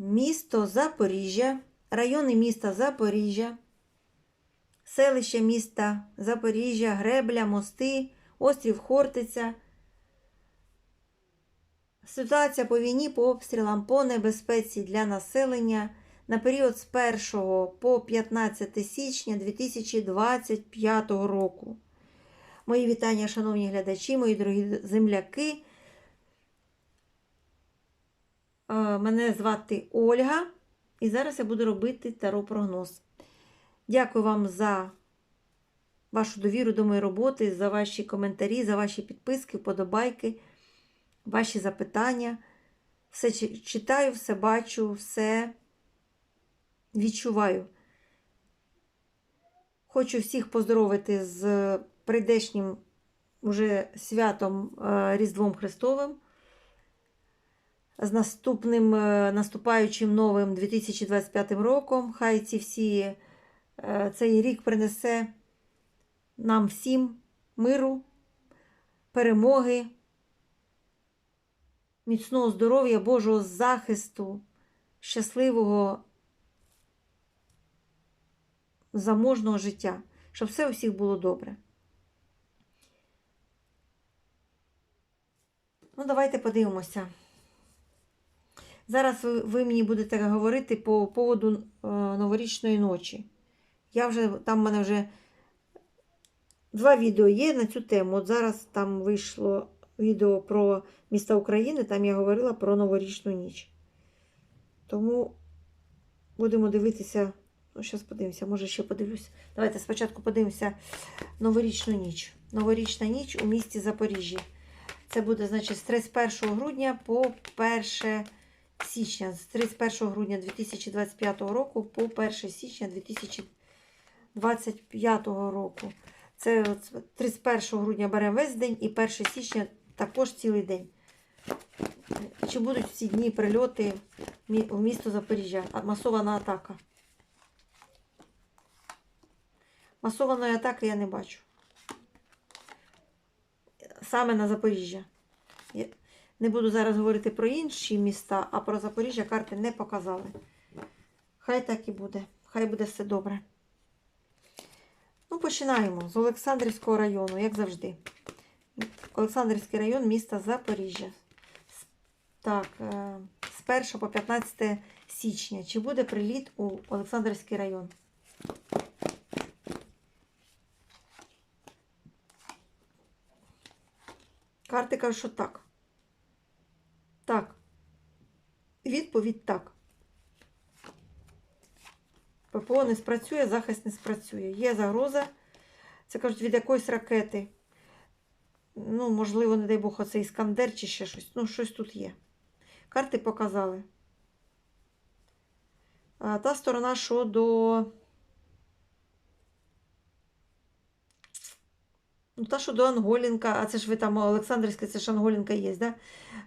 місто Запоріжжя, райони міста Запоріжжя, селище міста Запоріжжя, Гребля, Мости, острів Хортиця. Ситуація по війні, по обстрілам, по небезпеці для населення на період з 1 по 15 січня 2025 року. Мої вітання, шановні глядачі, мої дорогі земляки. Е, Мене звати Ольга, і зараз я буду робити таро-прогноз. Дякую вам за вашу довіру до моєї роботи, за ваші коментарі, за ваші підписки, вподобайки, ваші запитання. Все читаю, все бачу, все відчуваю. Хочу всіх поздоровити з прийдешнім уже святом е, Різдвом Христовим з наступним е, наступаючим новим 2025 роком. Хай ці всі е, цей рік принесе нам всім миру, перемоги, міцного здоров'я, Божого захисту, щасливого, заможного життя, щоб все у всіх було добре. Ну, давайте подивимося. Зараз ви, мені будете говорити по поводу е, новорічної ночі. Я вже, там в мене вже два відео є на цю тему. От зараз там вийшло відео про міста України, там я говорила про новорічну ніч. Тому будемо дивитися. Ну, зараз подивимося, може ще подивлюсь. Давайте спочатку подивимося новорічну ніч. Новорічна ніч у місті Запоріжжя. Це буде, значить, з 31 грудня по 1 січня. З 31 грудня 2025 року по 1 січня 2025 року. Це от 31 грудня беремо весь день і 1 січня також цілий день. Чи будуть в ці дні прильоти в місто Запоріжжя? Масована атака. Масованої атаки я не бачу. Саме на Запоріжжя. Не буду зараз говорити про інші міста, а про Запоріжжя карти не показали. Хай так і буде. Хай буде все добре. Ну, починаємо з Олександрівського району, як завжди. Олександрівський район міста Запоріжжя. Так, е, з 1 по 15 січня. Чи буде приліт у Олександрівський район? Карти кажуть, що так. Так. Відповідь так. ППО не спрацює, захист не спрацює. Є загроза. Це кажуть, від якоїсь ракети. Ну, можливо, не дай Бог, оцей іскандер чи ще щось. Ну, щось тут є. Карти показали. Та сторона, що Ну, та, що до Анголінка, а це ж ви там Олександрівська, це ж Анголінка є, да?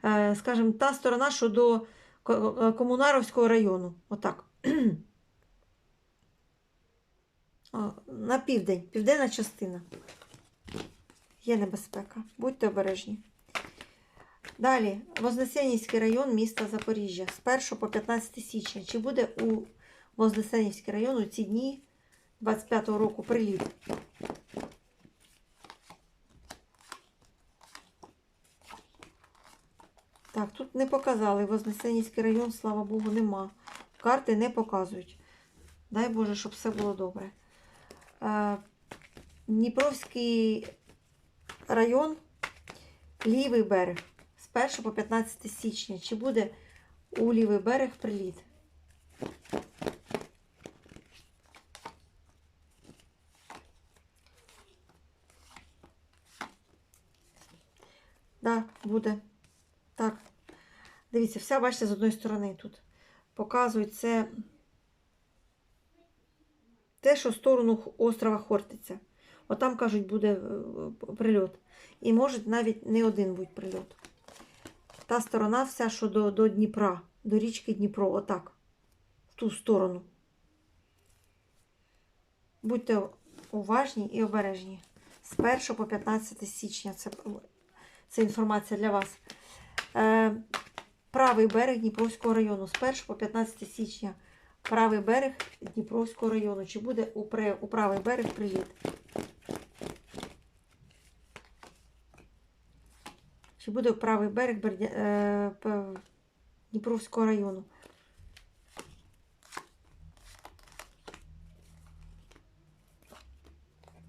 Е, скажімо, та сторона, що до е, Комунаровського району. Отак. На південь, південна частина. Є небезпека. Будьте обережні. Далі, Вознесенівський район міста Запоріжжя з 1 по 15 січня. Чи буде у Вознесенівський район у ці дні 25-го року приліт? Так, тут не показали. Вознесенівський район, слава Богу, нема. Карти не показують. Дай Боже, щоб все було добре. Е, Дніпровський район, лівий берег. З 1 по 15 січня. Чи буде у лівий берег приліт? Да, буде. Так. Дивіться, вся, бачите, з одної сторони тут. Показують це те, що в сторону острова Хортиця. Отам, кажуть, буде е, прильот. І може навіть не один бути прильот. Та сторона вся, що до, до Дніпра, до річки Дніпро, отак. В ту сторону. Будьте уважні і обережні. З 1 по 15 січня це, це інформація для вас. Е, правий берег Дніпровського району з 1 по 15 січня. Правий берег Дніпровського району. Чи буде у, правий берег приліт? Чи буде у правий берег е, Дніпровського району?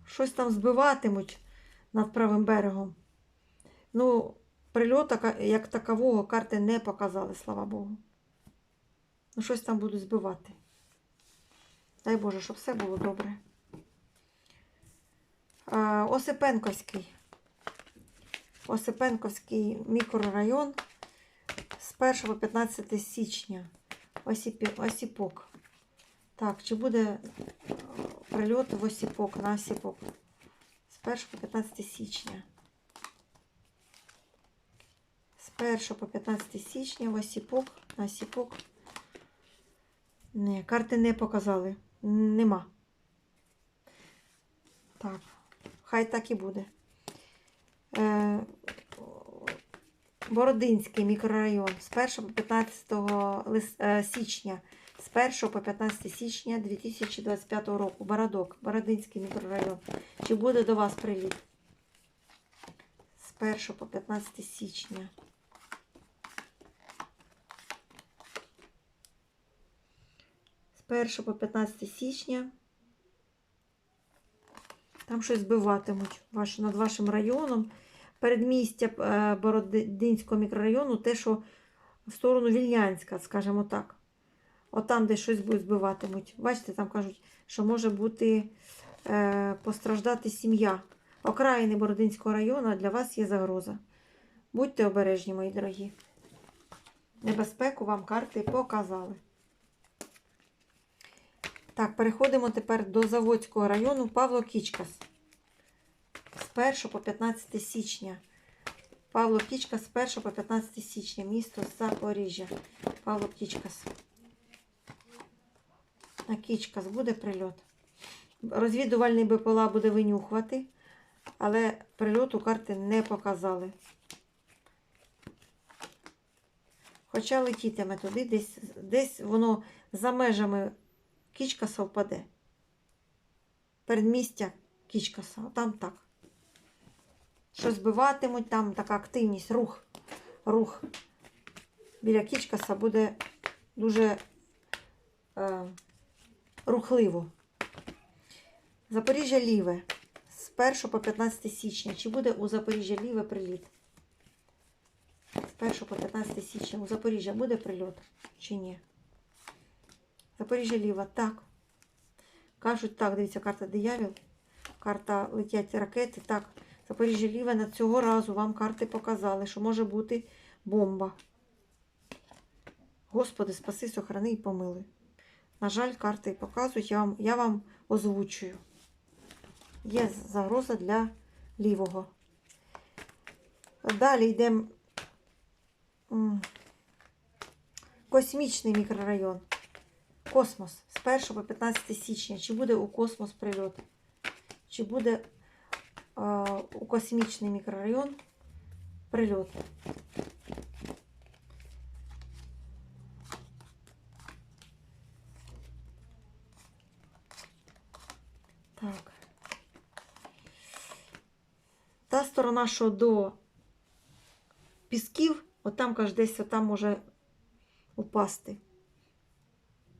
Щось там збиватимуть над правим берегом. Ну, прильоту ка- як такового карти не показали, слава Богу. Ну, щось там будуть збивати. Дай Боже, щоб все було добре. Осипенковський. Осипенковський мікрорайон з 1 по 15 січня. Осіпок. Так, чи буде е, прильот в Осіпок на Осіпок? З 1 по 15 січня. З 1 по 15 січня в Осіпок, на Осіпок. Не, карти не показали. Нема. Так, хай так і буде. Е, Бородинський мікрорайон з 1 по 15 лис- е, січня. З 1 по 15 січня 2025 року. Бородок, Бородинський мікрорайон. Чи буде до вас приліт? З 1 по 15 січня. 1 по 15 січня. Там щось збиватимуть ваш, над вашим районом. Передмістя е, Бородинського мікрорайону, те, що в сторону Вільнянська, скажімо так. От там, де щось збиватимуть. Бачите, там кажуть, що може бути е, постраждати сім'я. Окраїни Бородинського району для вас є загроза. Будьте обережні, мої дорогі. Небезпеку вам карти показали. Так, переходимо тепер до Заводського району Павло Кічкас. З 1 по 15 січня. Павло Кічкас з 1 по 15 січня. Місто Запоріжжя. Павло Кічкас. На Кічкас буде прильот. Розвідувальний БПЛА буде винюхувати, але прильоту карти не показали. Хоча летітиме туди, десь, десь воно за межами Кічкаса впаде. Передмістя Кічкаса. Там так. Що збиватимуть, там така активність, рух. Рух біля Кічкаса буде дуже е, рухливо. Запоріжжя Ліве. З 1 по 15 січня. Чи буде у Запоріжжя Ліве приліт? З 1 по 15 січня. У Запоріжжя буде прильот чи ні? Запоріжжя Ліва, так. Кажуть, так, дивіться, карта диявіл. Карта летять ракети. Так, Запоріжжя Ліва на цього разу вам карти показали, що може бути бомба. Господи, спаси, сохрани і помили. На жаль, карти показують, я вам, я вам озвучую. Є загроза для лівого. Далі йдемо. Космічний мікрорайон. Космос з 1 по 15 січня. Чи буде у космос прильот? Чи буде е, у космічний мікрорайон прильот? Так. Та сторона, що до пісків, от там, каже, десь там може упасти.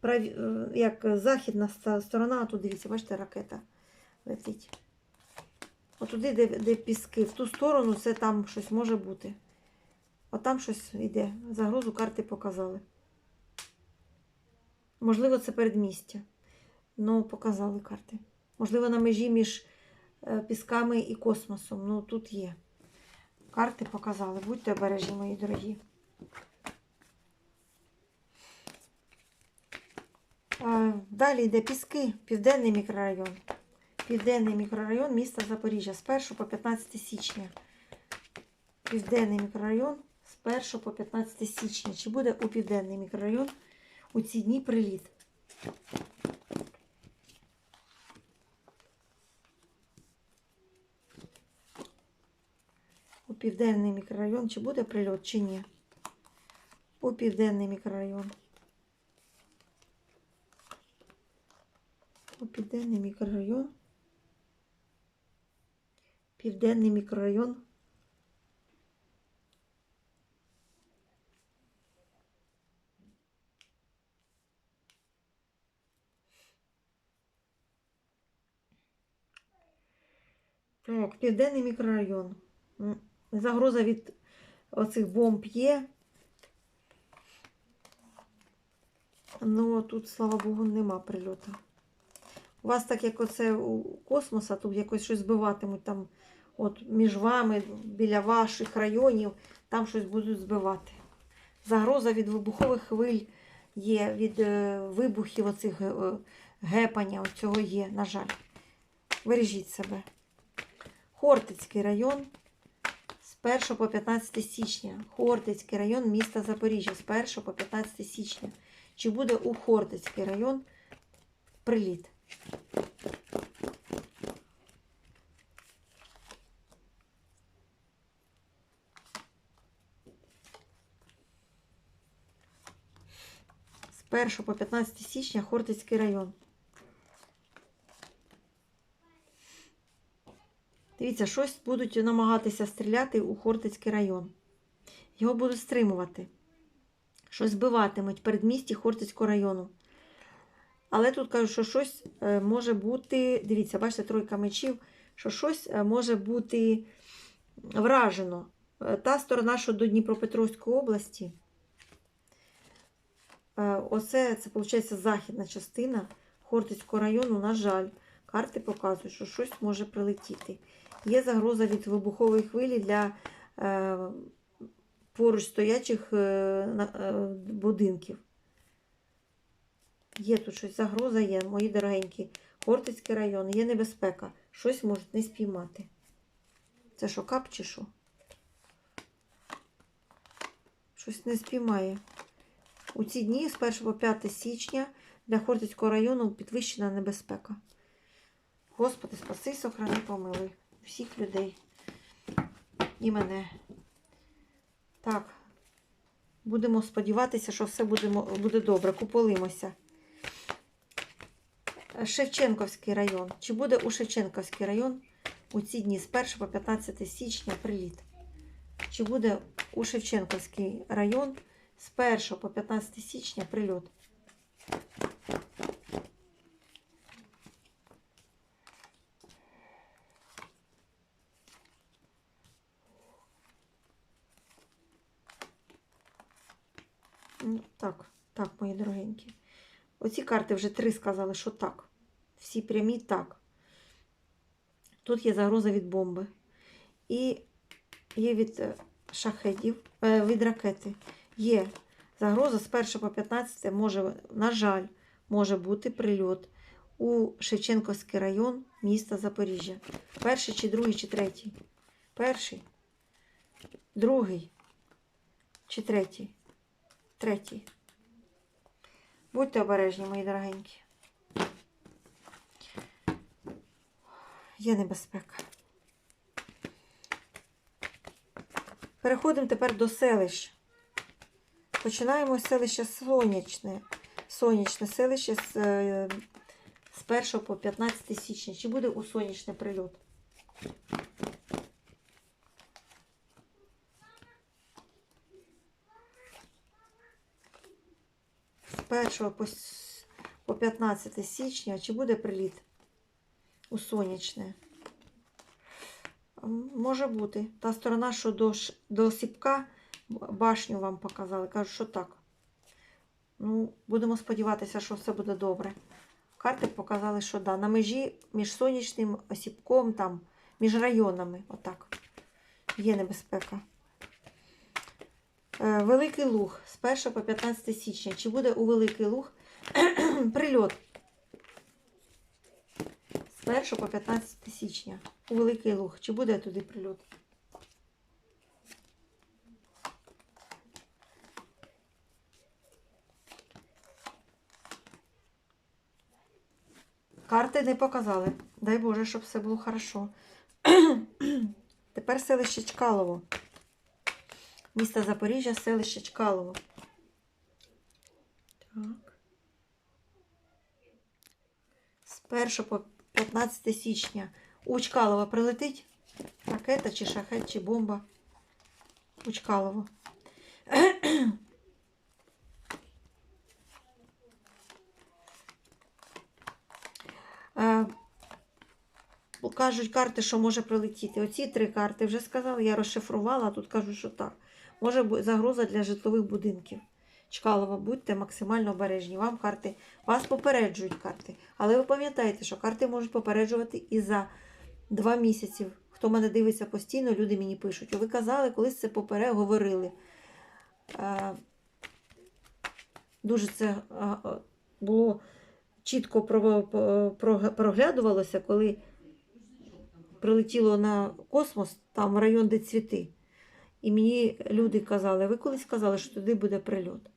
Е, як західна сторона, а тут дивіться, бачите, ракета летить. Отуди, де, де піски, в ту сторону це там щось може бути. От там щось йде. Загрозу карти показали. Можливо, це передмістя. Ну, показали карти. Можливо, на межі між е, пісками і космосом. Ну, тут є. Карти показали. Будьте обережні, мої дорогі. Далі йде Піски, Південний мікрорайон. Південний мікрорайон міста Запоріжжя з 1 по 15 січня. Південний мікрорайон з 1 по 15 січня. Чи буде у Південний мікрорайон у ці дні приліт? У Південний мікрорайон чи буде прильот, чи ні? у південний мікрорайон. Південний мікрорайон. Південний мікрорайон. Так, південний мікрорайон. Загроза від оцих бомб є. Ну, тут, слава Богу, нема прильоту. У вас так, як оце у космоса, тут якось щось збиватимуть там, от між вами, біля ваших районів, там щось будуть збивати. Загроза від вибухових хвиль є, від е, вибухів оцих е, гепання, оцього є, на жаль. Бережіть себе. Хортицький район з 1 по 15 січня. Хортицький район міста Запоріжжя з 1 по 15 січня. Чи буде у Хортицький район приліт? З 1 по 15 січня Хортицький район. Дивіться, щось будуть намагатися стріляти у Хортицький район. Його будуть стримувати. Щось збиватимуть передмісті Хортицького району. Але тут кажуть, що щось е, може бути. Дивіться, бачите, тройка мечів, що щось е, може бути вражено. Е, Та сторона, що до Дніпропетровської області. Оце, це, виходить, західна частина Хортицького району, на жаль. Карти показують, що щось може прилетіти. Є загроза від вибухової хвилі для поруч стоячих будинків. Є тут щось, загроза є, мої дорогенькі. Хортицький район, є небезпека. Щось можуть не спіймати. Це що, кап чи що? Щось не спіймає. У ці дні з 1 по 5 січня для Хортицького району підвищена небезпека. Господи, спаси, сохрани, помилуй всіх людей і мене. Так, будемо сподіватися, що все буде, буде добре. Куполимося. Шевченківський район. Чи буде у Шевченківський район у ці дні з 1 по 15 січня приліт? Чи буде у Шевченківський район з 1 по 15 січня прильот? Ну, Так, так, мої дорогенькі. Оці карти вже три сказали, що так. Всі прямі так. Тут є загроза від бомби. І є від е, шахедів, е, від ракети. Є загроза з 1 по 15 може, на жаль, може бути прильот у Шевченківський район міста Запоріжжя. Перший чи другий, чи третій? Перший, другий чи третій? Третій. Будьте обережні, мої дорогенькі. Є небезпека. Переходимо тепер до селищ. Починаємо з селища Сонячне. Сонячне селище з, е, з 1 по 15 січня. Чи буде у сонячне прильот? 1 по, по 15 січня. Чи буде приліт у сонячне? Може бути. Та сторона, що до, до Сіпка башню вам показали. Кажуть, що так. Ну, будемо сподіватися, що все буде добре. Карти показали, що да. На межі між сонячним осіпком, там, між районами. Отак. Є небезпека. Е, Великий Луг з 1 по 15 січня. Чи буде у Великий Луг прильот? З 1 по 15 січня. У Великий Луг. Чи буде туди прильот? Карти не показали. Дай Боже, щоб все було хорошо. Тепер селище Чкалово. Місто Запоріжжя, селище Чкалово. Так. З 1 по 15 січня у Чкалова прилетить ракета, чи шахет, чи бомба. У Чкалово. Е, Кажуть карти, що може прилетіти. Оці три карти вже сказали, я розшифрувала, а тут кажуть, що так. Може бути загроза для житлових будинків. Чкалова, будьте максимально обережні. Вам карти, вас попереджують карти. Але ви пам'ятаєте, що карти можуть попереджувати і за два місяці. Хто мене дивиться постійно, люди мені пишуть. Ви казали, колись це попере говорили. Е, Дуже це е, е, було чітко про- про- проглядувалося, коли прилетіло на космос, там район, де цвіти. І мені люди казали, ви колись казали, що туди буде прильот.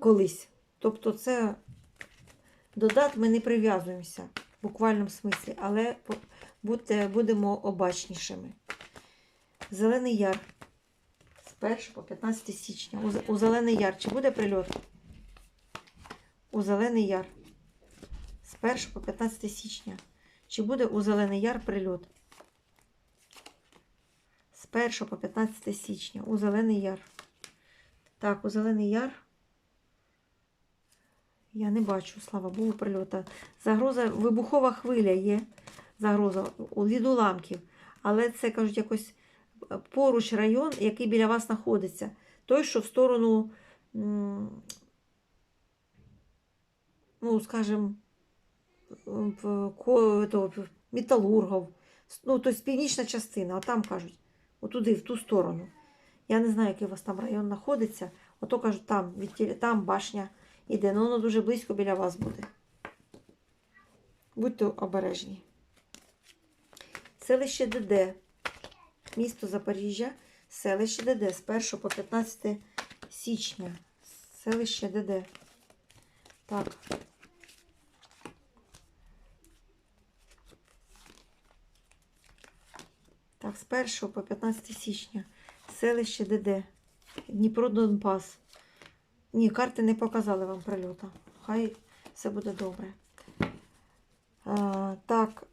Колись. Тобто, це до дат ми не прив'язуємося в буквальному смислі, але будьте, будемо обачнішими. Зелений яр. З 1 по 15 січня. У, у Зелений Яр. Чи буде прильот? У Зелений Яр. З 1 по 15 січня. Чи буде у Зелений Яр прильот? З 1 по 15 січня. У Зелений Яр. Так, у Зелений Яр. Я не бачу, слава Богу, прильота. Загроза, вибухова хвиля є. Загроза від уламків. Але це, кажуть, якось е, поруч район, який біля вас знаходиться. Той, що в сторону, ну, скажімо, металургов. Ну, тобто північна частина, а там кажуть, отуди, в ту сторону. Я не знаю, який у вас там район знаходиться. Ото кажуть, там, від, там башня іде, ну воно дуже близько біля вас буде. Будьте обережні. Селище ДД. Місто Запоріжжя. Селище ДД з 1 по 15 січня. Селище ДД. Так. Так, з 1 по 15 січня. Селище ДД. Дніпро Донбас. Ні, карти не показали вам прильота. Хай все буде добре. А, так.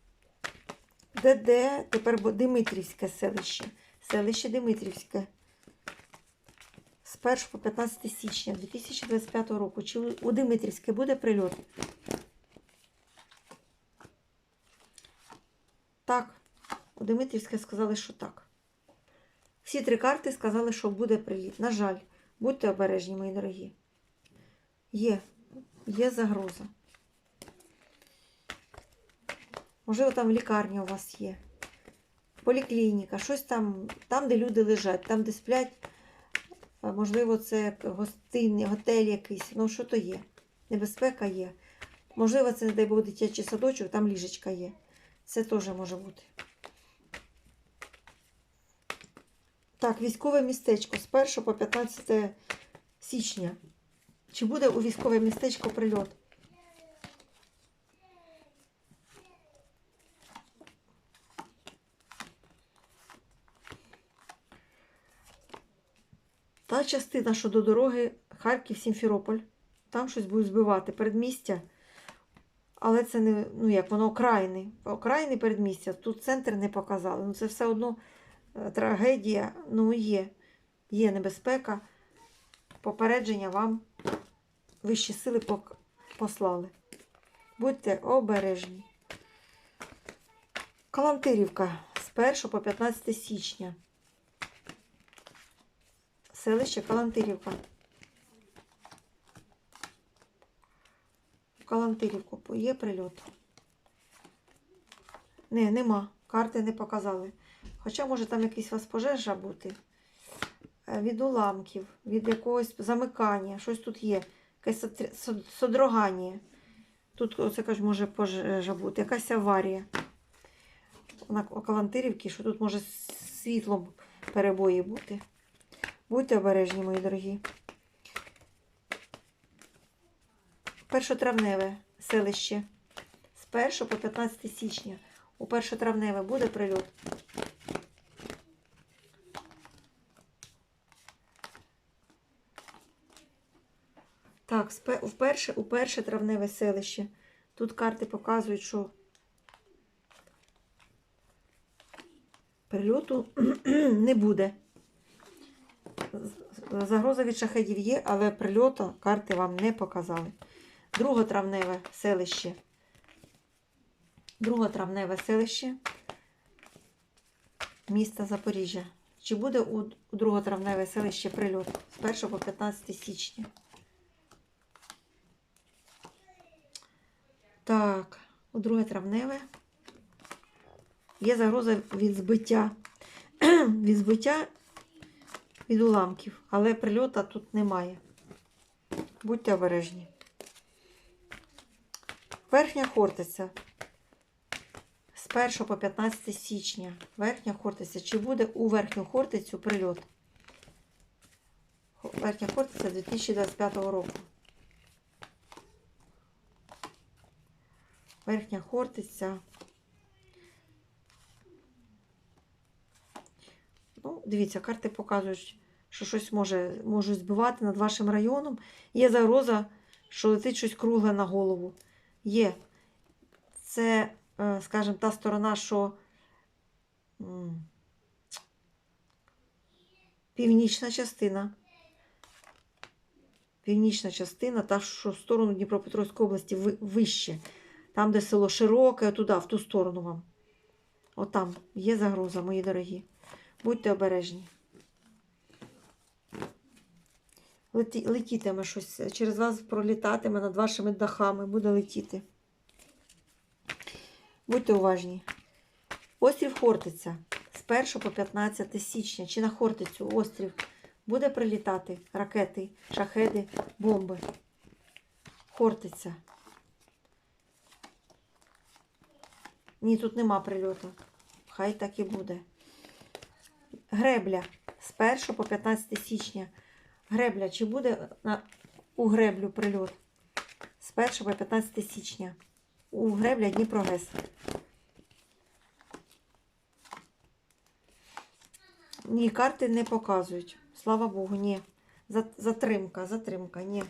ДД, тепер Димитрівське селище. Селище Димитрівське. З 1 по 15 січня 2025 року. Чи у Димитрівське буде прильот? Так. У Димитрівське сказали, що так. Всі три карти сказали, що буде приліт. На жаль, будьте обережні, мої дорогі. Є, є загроза. Можливо, там лікарня у вас є. Поліклініка, щось там, там, де люди лежать, там, де сплять. Можливо, це гостинний, готель якийсь. Ну, що то є? Небезпека є. Можливо, це, не дай Бог, дитячий садочок, там ліжечка є. Це теж може бути. Так, військове містечко з 1 по 15 січня. Чи буде у військове містечко прильот? Та частина, що до дороги Харків-Сімферополь. Там щось будуть збивати передмістя. Але це не, ну як воно окраїни. Окраїни передмістя. Тут центр не показали. Ну це все одно трагедія. Ну є. Є небезпека. Попередження вам вищі сили послали. Будьте обережні. Калантирівка з 1 по 15 січня. Селище Калантирівка. В Калантирівку є прильот? Не, нема. Карти не показали. Хоча може там якась у вас пожежа бути. Е, Від уламків, від якогось замикання. Щось тут є. Якесь содрогання. Тут, оце кажуть, може пожежа бути, якась аварія. На Калантирівці, що тут може світлом перебої бути. Будьте обережні, мої дорогі. Першотравневе селище. З 1 по 15 січня. У першотравневе буде прильот. Так, спе- вперше, травневе селище. Тут карти показують, що прильоту не буде. Загроза від шахедів є, але прильоту карти вам не показали. Друготравневе селище. Друготравневе селище міста Запоріжжя. Чи буде у, у друготравневе селище прильот з 1 по 15 січня? Так, у друге травневе є загроза від збиття. від збиття від уламків, але прильота тут немає. Будьте обережні. Верхня Хортиця. З 1 по 15 січня. Верхня Хортиця. Чи буде у верхню Хортицю прильот? Верхня Хортиця 2025 року. Верхня Хортиця. Ну, дивіться, карти показують, що щось може, можуть збивати над вашим районом. Є загроза, що летить щось кругле на голову. Є. Це, е, скажімо, та сторона, що північна частина. Північна частина, та, що в сторону Дніпропетровської області ви- вище. Там, де село широке, туди, в ту сторону вам. Отам є загроза, мої дорогі. Будьте обережні. Леті, летітиме щось. Через вас пролітатиме над вашими дахами, буде летіти. Будьте уважні. Острів Хортиця з 1 по 15 січня. Чи на Хортицю острів буде прилітати ракети, шахеди, бомби. Хортиця. Ні, тут нема прильоту. Хай так і буде. Гребля з 1 по 15 січня. Гребля, чи буде на, у греблю прильот? З 1 по 15 січня. У гребля Дніпрогес. Ні, карти не показують. Слава Богу, ні. Затримка, затримка, ні.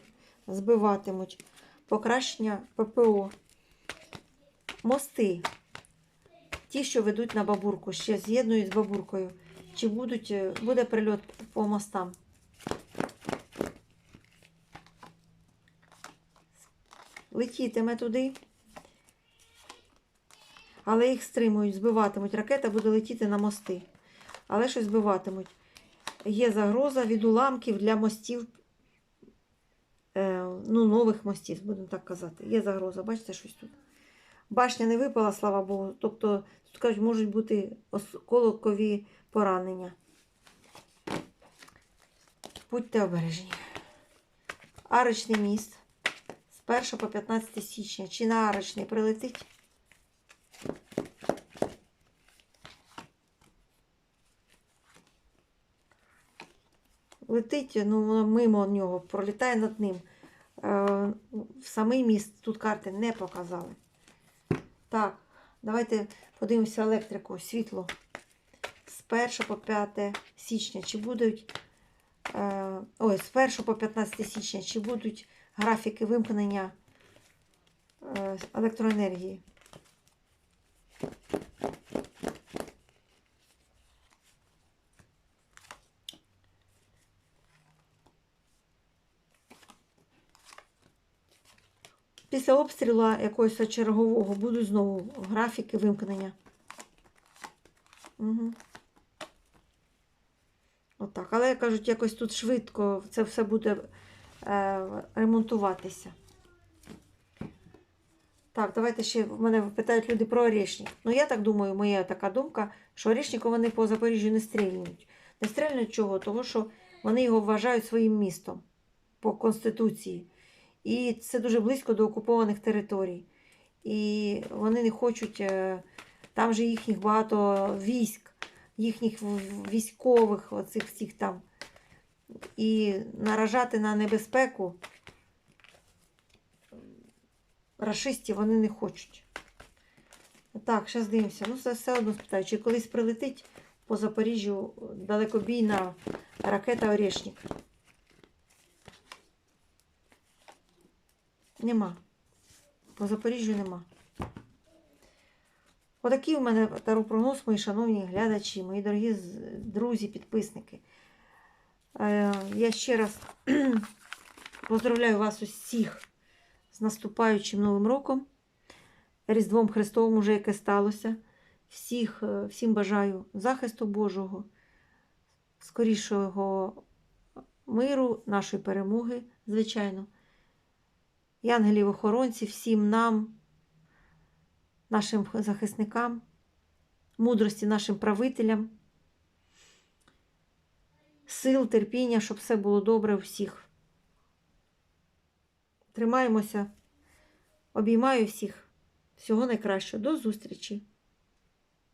Збиватимуть. Покращення ППО. Мости. Ті, що ведуть на бабурку, ще з'єднують з бабуркою. Чи будуть, е, буде прильот по мостам? Летітиме туди. Але їх стримують, збиватимуть. Ракета буде летіти на мости. Але щось збиватимуть. Є загроза від уламків для мостів, е, ну, нових мостів, будемо так казати. Є загроза, бачите, щось тут. Башня не випала, слава Богу. Тобто, тут кажуть, можуть бути осколкові поранення. Будьте обережні. Арочний міст з 1 по 15 січня. Чи на Арочний прилетить? Летить, ну, мимо нього, пролітає над ним. Е, в самий міст тут карти не показали. Так, давайте подивимося електрику, світло. З 1 по 5 січня. Чи будуть. Е, ой, з 1 по 15 січня, чи будуть графіки вимкнення е, електроенергії? Після обстрілу якогось чергового будуть знову графіки вимкнення. Угу. Отак. Але кажуть, якось тут швидко це все буде е, ремонтуватися. Так, давайте ще в мене питають люди про Орешник. Ну, я так думаю, моя така думка, що Орешнику вони по Запоріжжю не стрільнуть. Не стрільнуть чого? Тому що вони його вважають своїм містом по Конституції. І це дуже близько до окупованих територій. І вони не хочуть, е, там же їхніх багато військ, їхніх військових, оцих всіх там. І наражати на небезпеку рашистів вони не хочуть. Так, зараз дивимося. Ну, це все одно спитаю, чи колись прилетить по Запоріжжю далекобійна ракета Орешник. Нема. По Запоріжжю нема. Отакий у мене таропрогноз, мої шановні глядачі, мої дорогі друзі, підписники. Е, Я ще раз поздравляю вас усіх з наступаючим Новим роком, Різдвом Христовим, уже яке сталося. Всіх, е, всім бажаю захисту Божого, скорішого миру, нашої перемоги, звичайно. І ангелів-охоронців, всім нам, нашим захисникам, мудрості нашим правителям, сил, терпіння, щоб все було добре у всіх. Тримаємося, обіймаю всіх. Всього найкращого. До зустрічі!